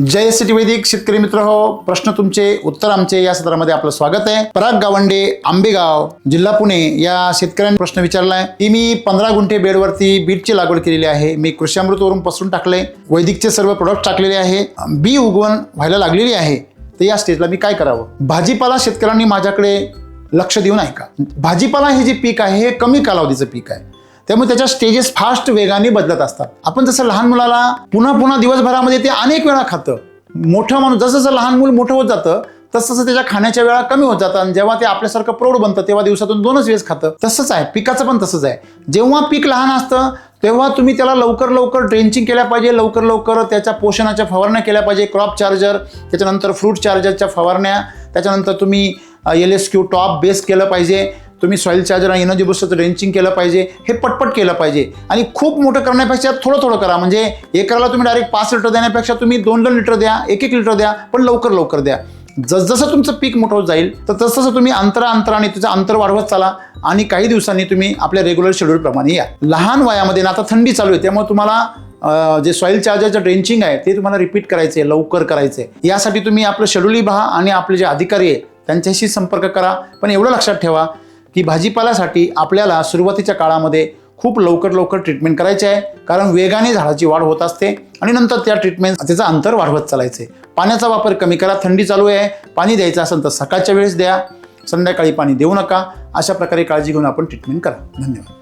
जय city वैदिक शेतकरी मित्र हो प्रश्न तुमचे उत्तर आमचे या सत्रामध्ये आपलं स्वागत आहे. पराग गावंडे आंबेगाव जिल्हा पुणे या शेतकऱ्यांनी प्रश्न विचारलाय. की मी पंधरा गुंठे बेडवरती बीटची लागवड केलेली आहे. मी कृषी पसरून टाकले वैदिकचे सर्व प्रोडक्ट टाकलेले आहे. बी उगवण व्हायला लागलेली आहे. तर या स्टेजला मी काय करावं? भाजीपाला शेतकऱ्यांनी माझ्याकडे लक्ष देऊन ऐका भाजीपाला हे जे पीक आहे हे कमी कालावधीचं पीक आहे. त्यामुळे त्याच्या स्टेजेस फास्ट वेगाने बदलत असतात. आपण जसं लहान मुलाला पुन्हा पुन्हा दिवसभरामध्ये ते अनेक वेळा खातं. मोठं माणूस जसं जसं लहान मूल मोठं होत जातं तसं तसं त्याच्या खाण्याच्या वेळा कमी होत जातात. आणि जेव्हा ते आपल्यासारखं प्रौढ बनतं तेव्हा दिवसातून दोनच वेळेस खातं. तसंच आहे. पिकाचं पण तसंच आहे. जेव्हा पीक लहान असतं तेव्हा तुम्ही त्याला लवकर लवकर ड्रेंचिंग केल्या पाहिजे लवकर लवकर त्याच्या पोषणाच्या फवारण्या केल्या पाहिजे. क्रॉप चार्जर त्याच्यानंतर फ्रूट चार्जरच्या फवारण्या त्याच्यानंतर तुम्ही L S Q top base केलं पाहिजे. तुम्ही सॉईल चार्जर आणि एनर्जी बुस्टरचं रेंचिंग केलं पाहिजे हे पटपट केलं पाहिजे. आणि खूप मोठं करण्यापेक्षा थोडं थोडं करा. म्हणजे एकराला तुम्ही डायरेक्ट पाच लिटर देण्यापेक्षा तुम्ही दोन दोन लिटर द्या एक एक लिटर द्या पण लवकर लवकर द्या. जसजसं तुमचं पीक मोठं होत जाईल तर तसतसं तुम्ही अंतरा अंतराने तुझं अंतर वाढवत चाला आणि काही दिवसांनी तुम्ही आपल्या रेग्युलर शेड्यूलप्रमाणे या. लहान वयामध्ये ना आता थंडी चालू आहे त्यामुळे तुम्हाला जे सॉईल चार्जरचं ड्रेंचिंग आहे ते तुम्हाला रिपीट करायचं आहे लवकर करायचं आहे यासाठी तुम्ही आपलं शेड्यूलही पहा आणि आपले जे अधिकारी आहे त्यांच्याशी संपर्क करा. पण एवढं लक्षात ठेवा की भाजीपाल्यासाठी आपल्याला सुरुवातीच्या काळामध्ये खूप लवकर लवकर ट्रीटमेंट करायची आहे. कारण वेगाने झाडाची वाढ होत असते आणि नंतर त्या ट्रीटमेंट त्याचं अंतर वाढवत चालायचे. पाण्याचा वापर कमी करा थंडी चालू आहे. पाणी द्यायचं असेल तर सकाळच्या वेळेस द्या. संध्याकाळी पाणी देऊ नका. अशा प्रकारे काळजी घेऊन आपण ट्रीटमेंट करा. धन्यवाद.